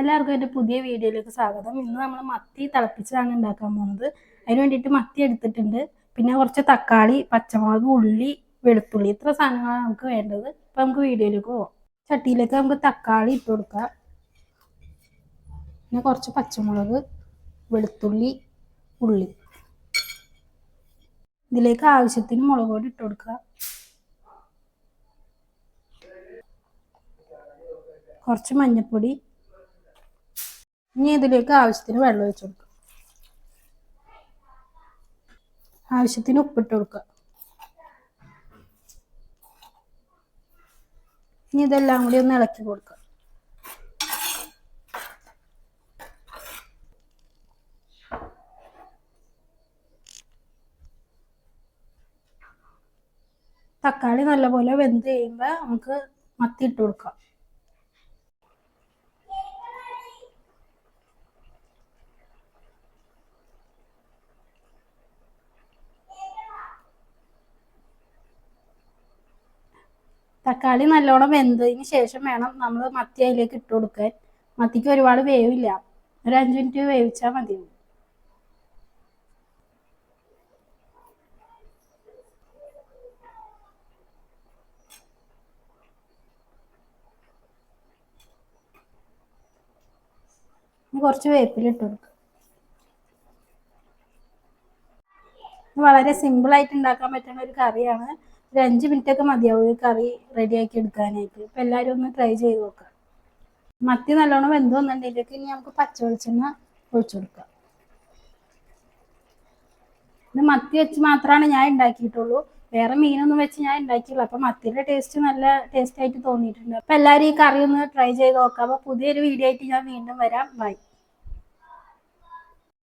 എല്ലാവർക്കും എന്റെ പുതിയ വീഡിയോയിലേക്ക് സ്വാഗതം. ഇന്ന് നമ്മൾ മത്തി തിളപ്പിച്ചതാണ് ഉണ്ടാക്കാൻ പോകുന്നത് അതിന് വേണ്ടിയിട്ട് മത്തി എടുത്തിട്ടുണ്ട്. പിന്നെ കുറച്ച് തക്കാളി പച്ചമുളക് ഉള്ളി വെളുത്തുള്ളി ഇത്ര സാധനങ്ങളാണ് നമുക്ക് വേണ്ടത്. അപ്പം നമുക്ക് വീഡിയോയിലേക്ക് പോകാം ചട്ടിയിലേക്ക് നമുക്ക് തക്കാളി ഇട്ട് കൊടുക്കാം. പിന്നെ കുറച്ച് പച്ചമുളക് വെളുത്തുള്ളി ഉള്ളി. ഇതിലേക്ക് ആവശ്യത്തിന് മുളക് പൊടി ഇട്ട് കൊടുക്കുക. കുറച്ച് മഞ്ഞൾപ്പൊടി ഇനി ഇതിലേക്ക് ആവശ്യത്തിന് വെള്ളം ഒഴിച്ചു കൊടുക്കുക. ആവശ്യത്തിന് ഉപ്പിട്ട് കൊടുക്കുക. ഇനി ഇതെല്ലാം കൂടി ഒന്ന് ഇളക്കി കൊടുക്കുക. തക്കാളി നല്ലപോലെ വെന്ത് കഴിയുമ്പോൾ നമുക്ക് മത്തി ഇട്ട് കൊടുക്കാം. തക്കാളി നല്ലോണം വെന്തതിന് ശേഷം വേണം നമ്മൾ മത്തി അതിലേക്ക് ഇട്ട് കൊടുക്കാൻ. മത്തിക്ക് ഒരുപാട് വേവില്ല. ഒരു അഞ്ച് മിനിറ്റ് വേവിച്ചാൽ മതി. കുറച്ച് വേപ്പിലിട്ട് കൊടുക്കും. കൊടുക്കുക വളരെ സിമ്പിളായിട്ട് ഉണ്ടാക്കാൻ പറ്റുന്ന ഒരു കറിയാണ്. ഒരു അഞ്ച് മിനിറ്റ് ഒക്കെ മതിയാവും ഒരു കറി റെഡിയാക്കി എടുക്കാനായിട്ട്. അപ്പം എല്ലാരും ഒന്ന് ട്രൈ ചെയ്ത് നോക്കാം. മത്തി നല്ലോണം വെന്ത് വന്നിട്ടുണ്ടെങ്കിൽ ഇനി നമുക്ക് പച്ച വെളിച്ചെണ്ണ ഒഴിച്ചു കൊടുക്കാം. ഇത് മത്തി വെച്ച് മാത്രമാണ് ഞാൻ ഉണ്ടാക്കിയിട്ടുള്ളൂ വേറെ മീനൊന്നും വെച്ച് ഞാൻ ഉണ്ടാക്കിയില്ല അപ്പം മത്തിയുടെ ടേസ്റ്റ് നല്ല ടേസ്റ്റ് ആയിട്ട് തോന്നിയിട്ടുണ്ട്. അപ്പം എല്ലാവരും ഈ കറി ഒന്ന് ട്രൈ ചെയ്ത് നോക്കാം. അപ്പോൾ പുതിയൊരു വീഡിയോ ആയിട്ട് ഞാൻ വീണ്ടും വരാം. ബൈ